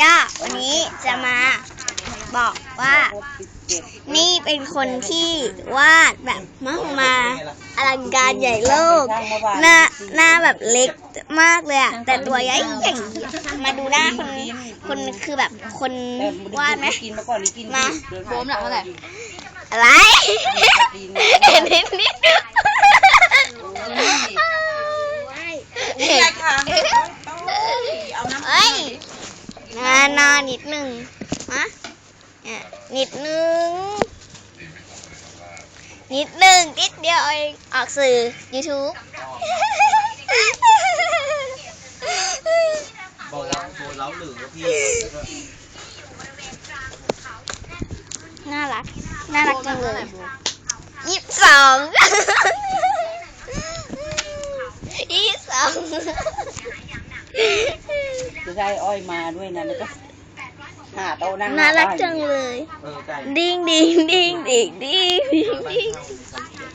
ก็วันนี้จะมาบอกว่า นี่เป็นคนที่วาดแบบมากมาอลังการใหญ่โลก หน้าหน้าแบบเล็กมากเลยอะแต่ตัวใหญ่ใหญ่มาดูหน้าคนคนคือแบบคนวาดไหมกินมาก่อนนี่กินมาโฟมหนักเท่าไหร่อะไร เห็นนิดนิด นี่ไงค่ะเอาน้ำ เอ้ยห นาหนานิดหนึ่งมะเนี่ยนิดหนึ่ง นิดหนึ่งนิดเดียวเองออกสื่อ YouTube บอกเราโบเล้าหรือพี่น่ารัก น่ารักจังเลยยี่สิบสองยี่สิบสองจะ ได้อ้อยมาด้วยนะแล้วก็หาโต๊ะนั่งน่ารักจังเลย เออไก่ดิ้งดิ้งดิ้งดิ้งดิ้งดิ้งดิ้ง